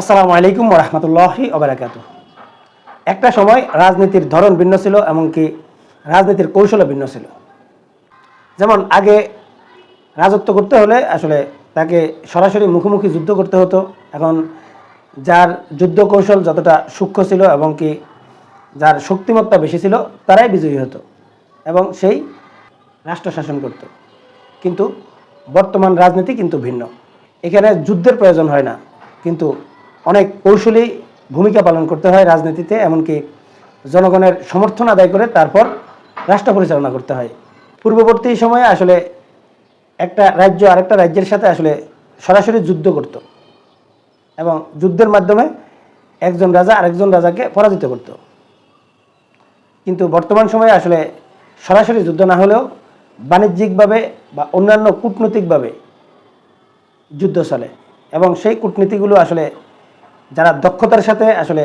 আসসালামু আলাইকুম রহমতুল্লাহি ওবরাকাত একটা সময় রাজনীতির ধরন ভিন্ন ছিল এমনকি রাজনীতির কৌশলও ভিন্ন ছিল। যেমন আগে রাজত্ব করতে হলে আসলে তাকে সরাসরি মুখোমুখি যুদ্ধ করতে হতো। এখন যার যুদ্ধ কৌশল যতটা সূক্ষ্ম ছিল এবং কি যার শক্তিমত্তা বেশি ছিল, তারাই বিজয়ী হতো এবং সেই রাষ্ট্র শাসন করত। কিন্তু বর্তমান রাজনীতি কিন্তু ভিন্ন। এখানে যুদ্ধের প্রয়োজন হয় না। কিন্তু অনেক কৌশলী ভূমিকা পালন করতে হয় রাজনীতিতে, এমনকি জনগণের সমর্থন আদায় করে তারপর রাষ্ট্র পরিচালনা করতে হয়। পূর্ববর্তী সময়ে আসলে একটা রাজ্য আরেকটা রাজ্যের সাথে আসলে সরাসরি যুদ্ধ করত এবং যুদ্ধের মাধ্যমে একজন রাজা আরেকজন রাজাকে পরাজিত করত। কিন্তু বর্তমান সময়ে আসলে সরাসরি যুদ্ধ না হলেও বাণিজ্যিকভাবে বা অন্যান্য কূটনৈতিকভাবে যুদ্ধ চলে এবং সেই কূটনীতিগুলো আসলে যারা দক্ষতার সাথে আসলে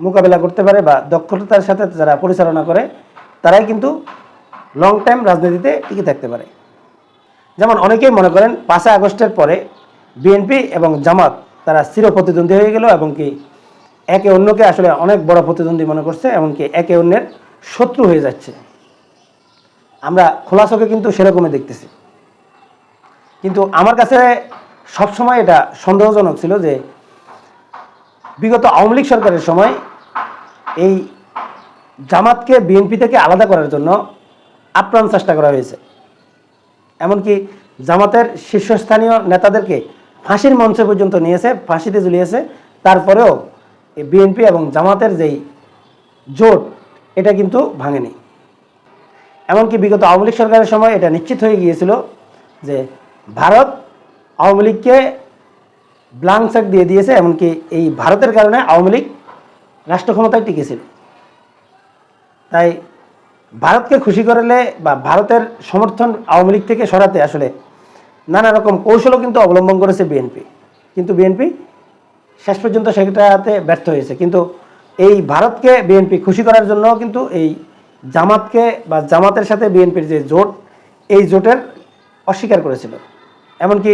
মোকাবেলা করতে পারে বা দক্ষতার সাথে যারা পরিচালনা করে, তারাই কিন্তু লং টাইম রাজনীতিতে টিকে থাকতে পারে। যেমন অনেকেই মনে করেন, পাঁচই আগস্টের পরে বিএনপি এবং জামাত তারা চির প্রতিদ্বন্দ্বী হয়ে গেল এবং কি একে অন্যকে আসলে অনেক বড় প্রতিদ্বন্দ্বী মনে করছে, এমনকি একে অন্যের শত্রু হয়ে যাচ্ছে। আমরা খোলা চোখে কিন্তু সেরকমই দেখতেছি। কিন্তু আমার কাছে সবসময় এটা সন্দেহজনক ছিল যে বিগত আওয়ামী লীগ সরকারের সময় এই জামাতকে বিএনপি থেকে আলাদা করার জন্য আপ্রাণ চেষ্টা করা হয়েছে। এমনকি জামাতের শীর্ষস্থানীয় নেতাদেরকে ফাঁসির মঞ্চে পর্যন্ত নিয়েছে, ফাঁসিতে ঝুলিয়েছে। তারপরেও বিএনপি এবং জামাতের যেই জোট, এটা কিন্তু ভাঙেনি। এমনকি বিগত আওয়ামী লীগ সরকারের সময় এটা নিশ্চিত হয়ে গিয়েছিল যে ভারত আওয়ামী লীগকে ব্লাঙ্ক চেক দিয়ে দিয়েছে, এমনকি এই ভারতের কারণে আওয়ামী লীগ রাষ্ট্র ক্ষমতায় টিকেছিল। তাই ভারতকে খুশি করলে বা ভারতের সমর্থন আওয়ামী লীগ থেকে সরাতে আসলে নানা রকম কৌশলও কিন্তু অবলম্বন করেছে বিএনপি। কিন্তু বিএনপি শেষ পর্যন্ত সেটাতে ব্যর্থ হয়েছে। কিন্তু এই ভারতকে বিএনপি খুশি করার জন্য কিন্তু এই জামাতকে বা জামাতের সাথে বিএনপির যে জোট, এই জোটের অস্বীকার করেছিল। এমনকি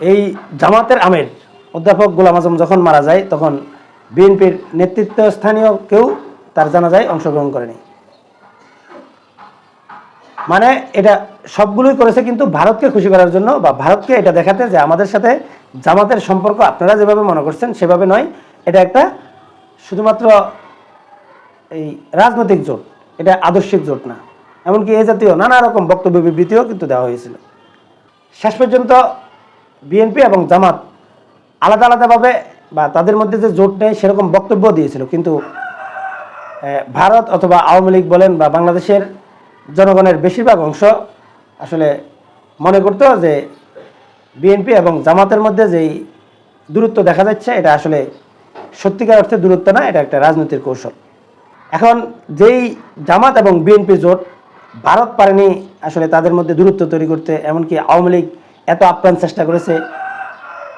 এই জামাতের আমির, অধ্যাপক গোলাম আজম যখন মারা যায়, তখন বিএনপির নেতৃত্ব স্থানীয় কেউ তার জানাজায় অংশগ্রহণ করেনি। মানে এটা সবগুলোই করেছে কিন্তু ভারতকে খুশি করার জন্য বা ভারতকে এটা দেখাতে যে আমাদের সাথে জামাতের সম্পর্ক আপনারা যেভাবে মনে করছেন সেভাবে নয়। এটা একটা শুধুমাত্র এই রাজনৈতিক জোট, এটা আদর্শিক জোট না। এমনকি এই জাতীয় নানা রকম বক্তব্য বিবৃতিও কিন্তু দেওয়া হয়েছিল। শেষ পর্যন্ত বিএনপি এবং জামাত আলাদা আলাদাভাবে বা তাদের মধ্যে যে জোট নেই সেরকম বক্তব্য দিয়েছিল। কিন্তু ভারত অথবা আওয়ামী লীগ বলেন বা বাংলাদেশের জনগণের বেশিরভাগ অংশ আসলে মনে করতো যে বিএনপি এবং জামাতের মধ্যে যেই দূরত্ব দেখা যাচ্ছে, এটা আসলে সত্যিকার অর্থে দূরত্ব না, এটা একটা রাজনৈতিক কৌশল। এখন যেই জামাত এবং বিএনপি জোট, ভারত পারেনি আসলে তাদের মধ্যে দূরত্ব তৈরি করতে, এমনকি আওয়ামী লীগ এত আপ্রাণ চেষ্টা করেছে।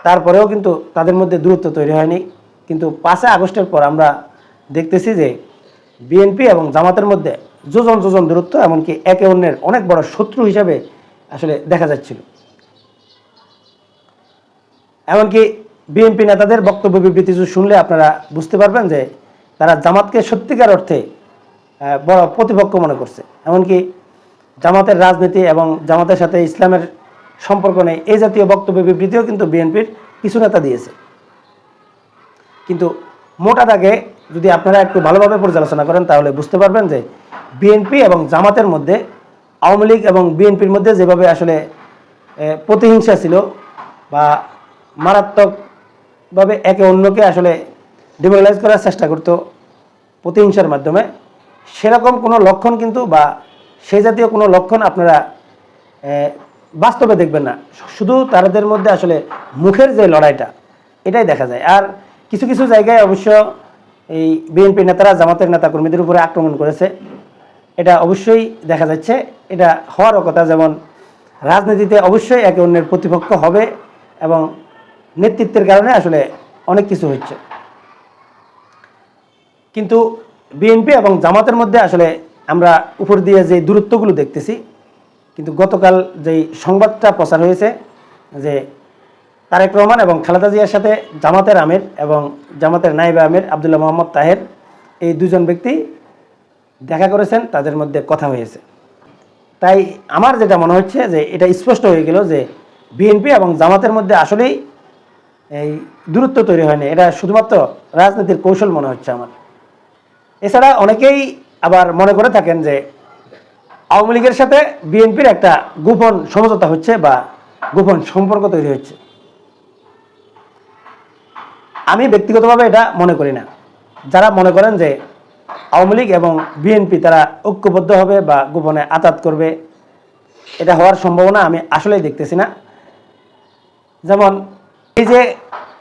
তারপরেও কিন্তু তাদের মধ্যে দূরত্ব তৈরি হয়নি। কিন্তু পাঁচই আগস্টের পর আমরা দেখতেছি যে বিএনপি এবং জামাতের মধ্যে যোজন যোজন দূরত্ব, এমনকি একে অন্যের অনেক বড় শত্রু হিসাবে আসলে দেখা যাচ্ছিল। এমনকি বিএনপি নেতাদের বক্তব্য বিবৃতি শুনলে আপনারা বুঝতে পারবেন যে তারা জামাতকে সত্যিকার অর্থে বড় প্রতিপক্ষ মনে করছে। এমনকি জামাতের রাজনীতি এবং জামাতের সাথে ইসলামের সম্পর্ক নেই। এই জাতীয় বক্তব্য বিবৃতিও কিন্তু বিএনপির কিছু নেতা দিয়েছে। কিন্তু মোটা দাগে যদি আপনারা একটু ভালোভাবে পর্যালোচনা করেন, তাহলে বুঝতে পারবেন যে বিএনপি এবং জামাতের মধ্যে, আওয়ামী লীগ এবং বিএনপির মধ্যে যেভাবে আসলে প্রতিহিংসা ছিল বা মারাত্মকভাবে একে অন্যকে আসলে ডিমোরালাইজ করার চেষ্টা করতো প্রতিহিংসার মাধ্যমে, সেরকম কোনো লক্ষণ কিন্তু বা সেই জাতীয় কোনো লক্ষণ আপনারা বাস্তবে দেখবেন না। শুধু তাদের মধ্যে আসলে মুখের যে লড়াইটা, এটাই দেখা যায়। আর কিছু কিছু জায়গায় অবশ্য এই বিএনপি নেতারা, জামাতের নেতা কর্মীদের উপরে আক্রমণ করেছে। এটা অবশ্যই দেখা যাচ্ছে। এটা হওয়ারও কথা, যেমন রাজনীতিতে অবশ্যই একে অন্যের প্রতিপক্ষ হবে এবং নেতৃত্বের কারণে আসলে অনেক কিছু হচ্ছে। কিন্তু বিএনপি এবং জামাতের মধ্যে আসলে আমরা উপর দিয়ে যে দূরত্বগুলো দেখতেছি কিন্তু গতকাল যেই সংবাদটা প্রচার হয়েছে যে তারেক রহমান এবং খালেদা জিয়ার সাথে জামাতের আমির এবং জামাতের নাইবে আমির আবদুল্লাহ মোহাম্মদ তাহের এই দুজন ব্যক্তি দেখা করেছেন, তাদের মধ্যে কথা হয়েছে। তাই আমার যেটা মনে হচ্ছে যে এটা স্পষ্ট হয়ে গেল যে বিএনপি এবং জামাতের মধ্যে আসলেই এই দূরত্ব তৈরি হয়নি। এটা শুধুমাত্র রাজনীতির কৌশল মনে হচ্ছে আমার। এছাড়া অনেকেই আবার মনে করে থাকেন যে আওয়ামী লীগের সাথে বিএনপির একটা গোপন সমঝোতা হচ্ছে বা গোপন সম্পর্ক তৈরি হচ্ছে। আমি ব্যক্তিগতভাবে এটা মনে করি না। যারা মনে করেন যে আওয়ামী লীগ এবং বিএনপি তারা ঐক্যবদ্ধ হবে বা গোপনে আতাত করবে, এটা হওয়ার সম্ভাবনা আমি আসলেই দেখতেছি না। যেমন এই যে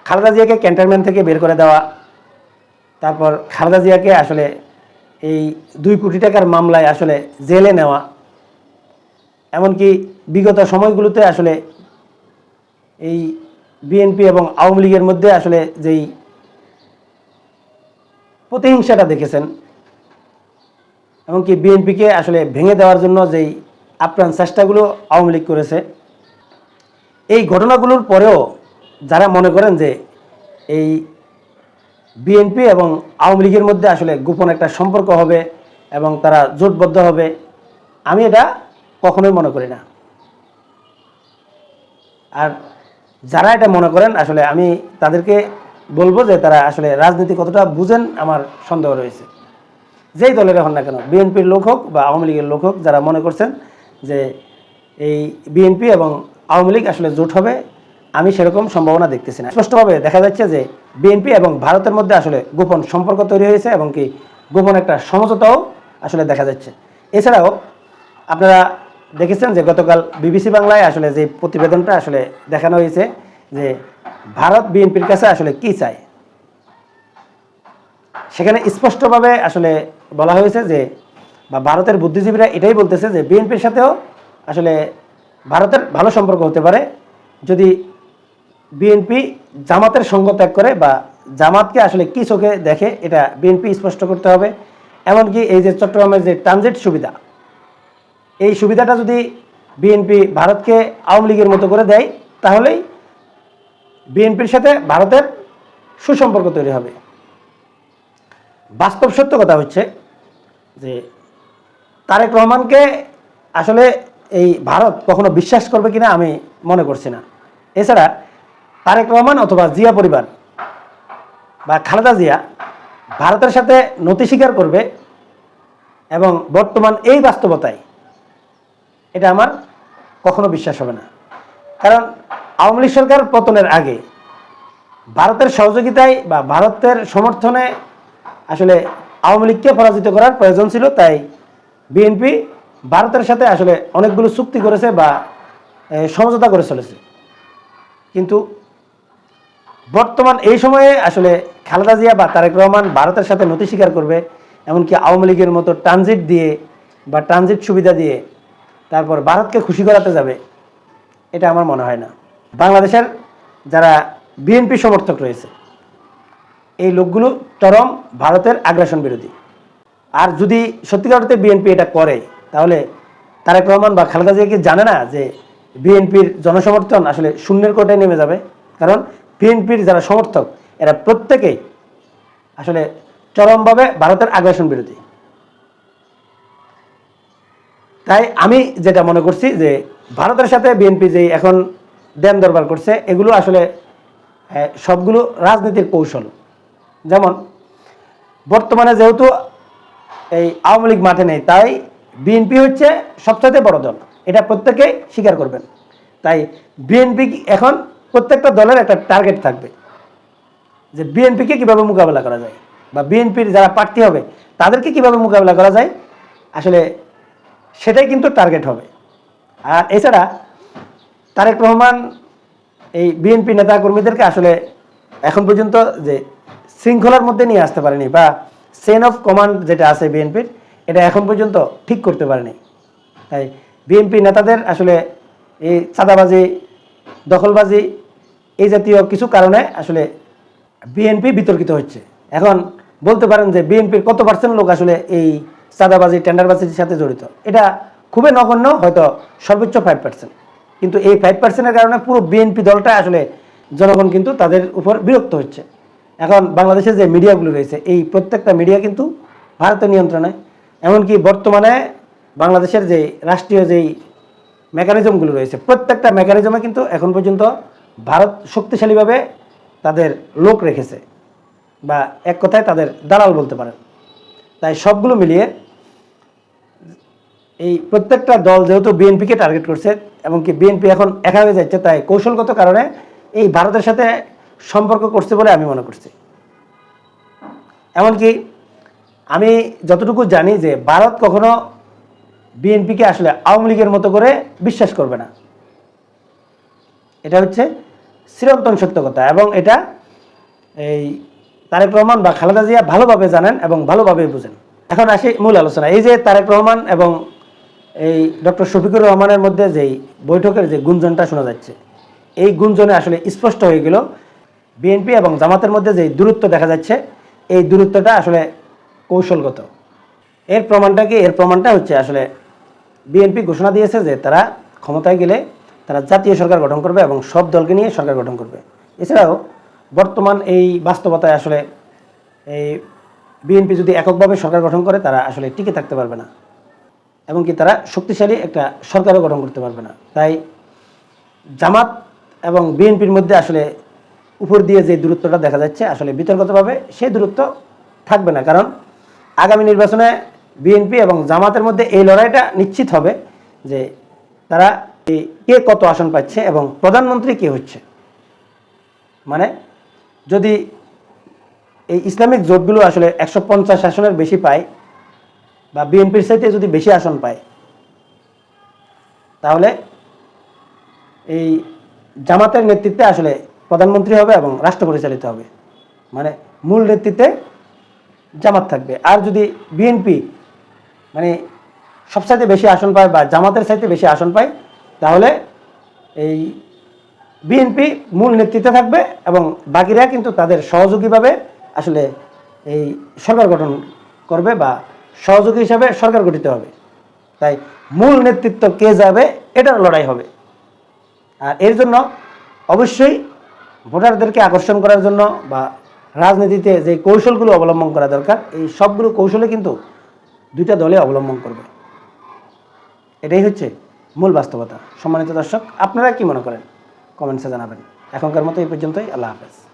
খালেদা জিয়াকে ক্যান্টনমেন্ট থেকে বের করে দেওয়া, তারপর খালেদা জিয়াকে আসলে এই দুই কোটি টাকার মামলায় আসলে জেলে নেওয়া, এমনকি বিগত সময়গুলোতে আসলে এই বিএনপি এবং আওয়ামী লীগের মধ্যে আসলে যেই প্রতিহিংসাটা দেখেছেন, এমনকি বিএনপিকে আসলে ভেঙে দেওয়ার জন্য যেই আপ্রাণ চেষ্টাগুলো আওয়ামী লীগ করেছে, এই ঘটনাগুলোর পরেও যারা মনে করেন যে এই বিএনপি এবং আওয়ামী লীগের মধ্যে আসলে গোপন একটা সম্পর্ক হবে এবং তারা জোটবদ্ধ হবে, আমি এটা কখনোই মনে করি না। আর যারা এটা মনে করেন, আসলে আমি তাদেরকে বলব যে তারা আসলে রাজনীতি কতটা বুঝেন আমার সন্দেহ রয়েছে। যেই দলের হন না কেন, বিএনপির লোক হোক বা আওয়ামী লীগের লোক হোক, যারা মনে করছেন যে এই বিএনপি এবং আওয়ামী লীগ আসলে জোট হবে আমি সেরকম সম্ভাবনা দেখতেছি না। স্পষ্টভাবে দেখা যাচ্ছে যে বিএনপি এবং ভারতের মধ্যে আসলে গোপন সম্পর্ক তৈরি হয়েছে এবং কি গোপন একটা সমঝোতাও আসলে দেখা যাচ্ছে। এছাড়াও আপনারা দেখেছেন যে গতকাল বিবিসি বাংলায় আসলে যে প্রতিবেদনটা আসলে দেখানো হয়েছে যে ভারত বিএনপির কাছে আসলে কি চায়? সেখানে স্পষ্টভাবে আসলে বলা হয়েছে যে বা ভারতের বুদ্ধিজীবীরা এটাই বলতেছে যে বিএনপির সাথেও আসলে ভারতের ভালো সম্পর্ক হতে পারে। যদি বিএনপি জামাতের সঙ্গ ত্যাগ করে বা জামাতকে আসলে কি চোখে দেখে এটা বিএনপি স্পষ্ট করতে হবে। এমনকি এই যে চট্টগ্রামের যে ট্রানজিট সুবিধা, এই সুবিধাটা যদি বিএনপি ভারতকে আওয়ামী লীগের মতো করে দেয়, তাহলেই বিএনপির সাথে ভারতের সুসম্পর্ক তৈরি হবে। বাস্তব সত্য কথা হচ্ছে যে তারেক রহমানকে আসলে এই ভারত কখনো বিশ্বাস করবে কিনা আমি মনে করছি না। এছাড়া তারেক রহমান অথবা জিয়া পরিবার বা খালেদা জিয়া ভারতের সাথে নতি স্বীকার করবে এবং বর্তমান এই বাস্তবতায় এটা আমার কখনো বিশ্বাস হবে না। কারণ আওয়ামী লীগ সরকার পতনের আগে ভারতের সহযোগিতায় বা ভারতের সমর্থনে আসলে আওয়ামী লীগকে পরাজিত করার প্রয়োজন ছিল, তাই বিএনপি ভারতের সাথে আসলে অনেকগুলো চুক্তি করেছে বা সমঝোতা করে চলেছে। কিন্তু বর্তমান এই সময়ে আসলে খালেদা জিয়া বা তারেক রহমান ভারতের সাথে নথি স্বীকার করবে, এমনকি আওয়ামী লীগের মতো ট্রানজিট দিয়ে বা ট্রানজিট সুবিধা দিয়ে তারপর ভারতকে খুশি করাতে যাবে, এটা আমার মনে হয় না। বাংলাদেশের যারা বিএনপি সমর্থক রয়েছে, এই লোকগুলো চরম ভারতের আগ্রাসন বিরোধী। আর যদি সত্যিকার অর্থে বিএনপি এটা করে, তাহলে তারেক রহমান বা খালেদা জিয়া কি জানে না যে বিএনপির জনসমর্থন আসলে শূন্যের কোটায় নেমে যাবে? কারণ বিএনপির যারা সমর্থক, এরা প্রত্যেকেই আসলে চরমভাবে ভারতের আগ্রাসন বিরোধী। তাই আমি যেটা মনে করছি যে ভারতের সাথে বিএনপি যে এখন দেন দরবার করছে, এগুলো আসলে সবগুলো রাজনীতির কৌশল। যেমন, বর্তমানে যেহেতু এই আওয়ামী লীগ মাঠে নেই, তাই বিএনপি হচ্ছে সবচাইতে বড় দল। এটা প্রত্যেকেই স্বীকার করবেন। তাই বিএনপি এখন প্রত্যেকটা দলের একটা টার্গেট থাকবে। যে বিএনপিকে কীভাবে মোকাবেলা করা যায় বা বিএনপির যারা প্রার্থী হবে, তাদেরকে কীভাবে মোকাবেলা করা যায়, আসলে সেটাই কিন্তু টার্গেট হবে। আর এছাড়া তারেক রহমান এই বিএনপি নেতাকর্মীদেরকে আসলে এখন পর্যন্ত যে শৃঙ্খলার মধ্যে নিয়ে আসতে পারেনি বা চেন অফ কমান্ড যেটা আছে বিএনপির এটা এখন পর্যন্ত ঠিক করতে পারেনি। তাই বিএনপি নেতাদের আসলে এই চাঁদাবাজি দখলবাজি এই জাতীয় কিছু কারণে আসলে বিএনপি বিতর্কিত হচ্ছে। এখন বলতে পারেন যে বিএনপির কত পার্সেন্ট লোক আসলে এই চাঁদাবাজি, টেন্ডারবাজির সাথে জড়িত? এটা খুবই নগণ্য, হয়তো সর্বোচ্চ ফাইভ পার্সেন্ট কিন্তু এই ফাইভ পার্সেন্টের কারণে পুরো বিএনপি দলটা আসলে জনগণ কিন্তু তাদের উপর বিরক্ত হচ্ছে। এখন বাংলাদেশের যে মিডিয়াগুলো রয়েছে, এই প্রত্যেকটা মিডিয়া কিন্তু ভারতের নিয়ন্ত্রণে। এমনকি বর্তমানে বাংলাদেশের যে রাষ্ট্রীয় যেই মেকানিজমগুলো রয়েছে। প্রত্যেকটা মেকানিজমে কিন্তু এখন পর্যন্ত ভারত শক্তিশালীভাবে তাদের লোক রেখেছে বা এক কথায় তাদের দালাল বলতে পারেন। তাই সবগুলো মিলিয়ে এই প্রত্যেকটা দল যেহেতু বিএনপিকে টার্গেট করছে এবং কি বিএনপি এখন একা হয়ে যাচ্ছে, তাই কৌশলগত কারণে এই ভারতের সাথে সম্পর্ক করছে বলে আমি মনে করছি। এমনকি আমি যতটুকু জানি যে ভারত কখনো বিএনপিকে আসলে আওয়ামী লীগের মতো করে বিশ্বাস করবে না। এটা হচ্ছে চিরন্তন সত্য কথা এবং এটা এই তারেক রহমান বা খালেদা জিয়া ভালোভাবে জানেন এবং ভালোভাবে বুঝেন। এখন আসি মূল আলোচনা এই যে তারেক রহমান এবং এই ডক্টর শফিকুর রহমানের মধ্যে যেই বৈঠকের যে গুঞ্জনটা শোনা যাচ্ছে, এই গুঞ্জনে আসলে স্পষ্ট হয়ে গেল বিএনপি এবং জামাতের মধ্যে যে দূরত্ব দেখা যাচ্ছে, এই দূরত্বটা আসলে কৌশলগত। এর প্রমাণটা কি? এর প্রমাণটা হচ্ছে আসলে বিএনপি ঘোষণা দিয়েছে যে তারা ক্ষমতায় গেলে তারা জাতীয় সরকার গঠন করবে এবং সব দলকে নিয়ে সরকার গঠন করবে। এছাড়াও বর্তমান এই বাস্তবতায় আসলে এই বিএনপি যদি এককভাবে সরকার গঠন করে, তারা আসলে টিকে থাকতে পারবে না। এবং কি তারা শক্তিশালী একটা সরকারও গঠন করতে পারবে না। তাই জামাত এবং বিএনপির মধ্যে আসলে উপর দিয়ে যে দূরত্বটা দেখা যাচ্ছে, আসলে বিতর্কতভাবে সেই দূরত্ব থাকবে না। কারণ আগামী নির্বাচনে বিএনপি এবং জামাতের মধ্যে এই লড়াইটা নিশ্চিত হবে যে তারা কে কত আসন পাচ্ছে এবং প্রধানমন্ত্রী কে হচ্ছে। মানে যদি এই ইসলামিক জোটগুলো আসলে একশো পঞ্চাশ আসনের বেশি পায় বা বিএনপির সাথে যদি বেশি আসন পায়, তাহলে এই জামাতের নেতৃত্বে আসলে প্রধানমন্ত্রী হবে এবং রাষ্ট্র পরিচালিত হবে। মানে মূল নেতৃত্বে জামাত থাকবে। আর যদি বিএনপি মানে সবচাইতে বেশি আসন পায় বা জামাতের চাইতে বেশি আসন পায়, তাহলে এই বিএনপি মূল নেতৃত্বে থাকবে এবং বাকিরা কিন্তু তাদের সহযোগীভাবে আসলে এই সরকার গঠন করবে বা সহযোগী হিসাবে সরকার গঠিত হবে। তাই মূল নেতৃত্ব কে যাবে, এটার লড়াই হবে। আর এর জন্য অবশ্যই ভোটারদেরকে আকর্ষণ করার জন্য বা রাজনীতিতে যে কৌশলগুলো অবলম্বন করা দরকার, এই সবগুলো কৌশলে কিন্তু দুইটা দলে অবলম্বন করবে। এটাই হচ্ছে মূল বাস্তবতা। সম্মানিত দর্শক, আপনারা কি মনে করেন? কমেন্টসে জানাবেন। এখনকার মতো এই পর্যন্তই, আল্লাহ হাফেজ।